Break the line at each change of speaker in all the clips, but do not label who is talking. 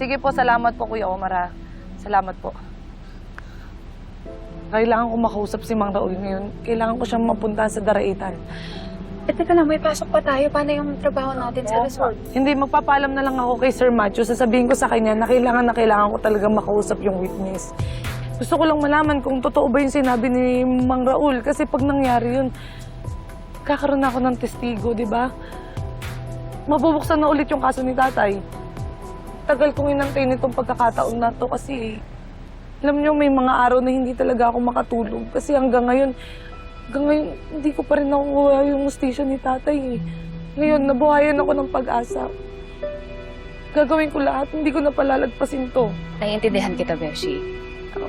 Sige po, salamat po Kuya Omar ha. Salamat po. Kailangan ko makausap si Mang Raul ngayon. Kailangan ko siyang mapunta sa daraitan.
Eh, teka lang, may pasok pa tayo. Paano yung trabaho natin sa resort?
Hindi, magpapaalam na lang ako kay Sir Matthew. Sasabihin ko sa kanya na kailangan na kailangan ko talaga makausap yung witness. Gusto ko lang malaman kung totoo ba yung sinabi ni Mang Raul. Kasi pag nangyari yun, kakaroon ako ng testigo, di ba? Mabubuksan na ulit yung kaso ni tatay. Tagal kong inantay nitong pagkakataon na to kasi alam niyo, may mga araw na hindi talaga ako makatulog. Kasi hanggang ngayon, hanggang ngayon, hindi ko pa rin nakukuha yung mustisya ni tatay. eh. Ngayon, nabuhayan ako ng pag-asa. Gagawin ko lahat, hindi ko na palalagpasin to.
Naiintindihan kita, Beshi.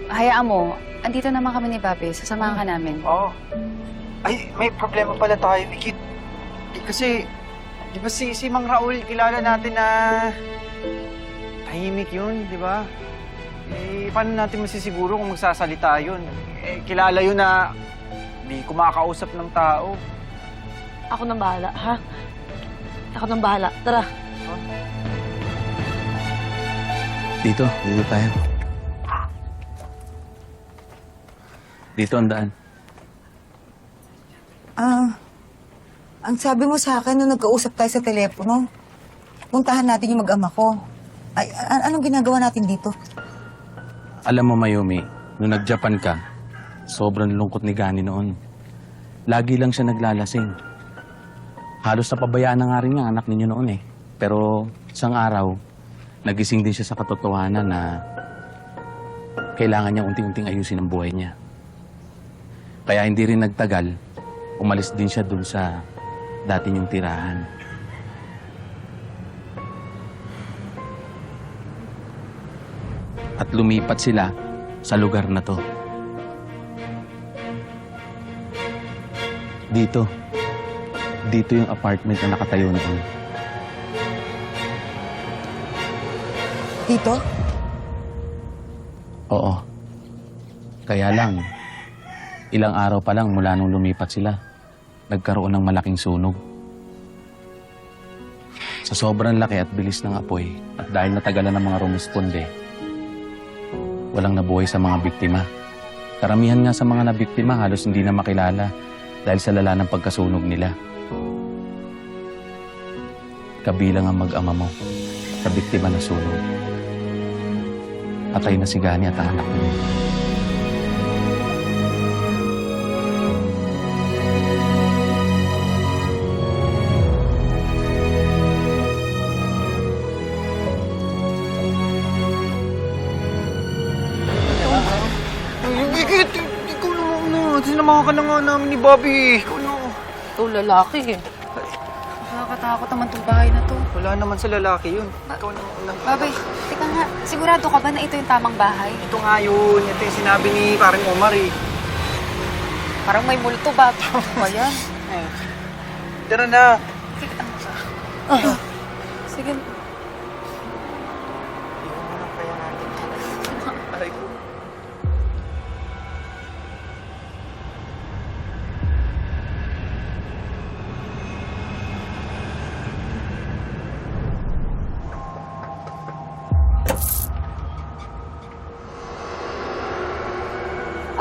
Hayaan mo, andito naman kami ni Papi. Sasamahan ka namin.
Oo. Ay, may problema pala tayo, Mikit. Eh, Kasi, di ba si, si Mang Raul, kilala natin na tahimik yun, di ba? Eh, paano natin masisiguro kung magsasalita yun? Eh, kilala yun na di kumakausap ng tao.
Ako nang bahala, ha? Ako nang bahala. Tara.
Dito, dito tayo. Dito ang daan.
Ah, ang sabi mo sa akin nung nagkausap tayo sa telepono, puntahan natin yung mag-ama ko. Ay, a- anong ginagawa natin dito?
Alam mo, Mayumi, nung nag-Japan ka, sobrang lungkot ni Gani noon. Lagi lang siya naglalasing. Halos napabayaan na nga rin yung anak ninyo noon eh. Pero isang araw, nagising din siya sa katotohanan na kailangan niya unti-unting ayusin ang buhay niya. Kaya hindi rin nagtagal, umalis din siya dun sa dati niyong tirahan. At lumipat sila sa lugar na to. Dito. Dito yung apartment na nakatayo noon.
Dito?
Oo. Kaya lang, ilang araw pa lang mula nung lumipat sila, nagkaroon ng malaking sunog. Sa sobrang laki at bilis ng apoy, at dahil natagalan ng mga rumisponde, walang nabuhay sa mga biktima. Karamihan nga sa mga nabiktima halos hindi na makilala dahil sa lala ng pagkasunog nila. Kabilang ang mag-ama mo sa biktima na sunog. Patay na si Gani at ang anak niya.
Sinamahan ka na nga namin ni Bobby. Ikaw na.
Ito, lalaki eh.
Nakakatakot naman tong bahay na to.
Wala naman sa lalaki yun. Ikaw na.
Babay, teka nga, sigurado ka ba na ito yung tamang bahay?
Ito nga yun. Ito yung sinabi ni parang Omar eh.
Parang may multo ba? Ba yan?
Eh. Tara na.
Sige, ah. Sige.
Aray ko.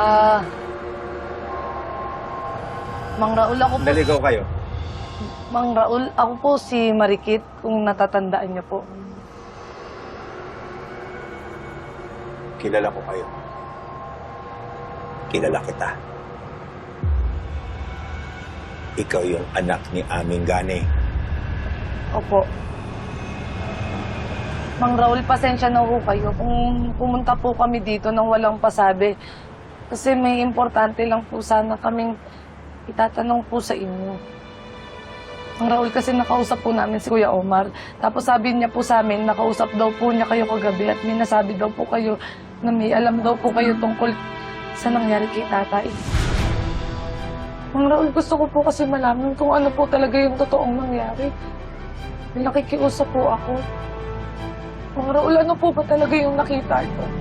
Ah... Mang Raul, ako po...
Naligaw kayo.
Mang Raul, ako po si Marikit, kung natatandaan niyo po.
Kilala ko kayo. Kilala kita. Ikaw yung anak ni Aming Gane.
Opo. Mang Raul, pasensya na ho kayo kung pumunta po kami dito nang walang pasabi. Kasi may importante lang po sana kaming itatanong po sa inyo. Mang Raul, kasi nakausap po namin si Kuya Omar. Tapos sabi niya po sa amin, nakausap daw po niya kayo kagabi at may nasabi daw po kayo na may alam daw po kayo tungkol sa nangyari kay tatay. Mang Raul, gusto ko po kasi malaman kung ano po talaga yung totoong nangyari. Nakikiusap po ako. Mang Raul, ano po ba talaga yung nakita niyo?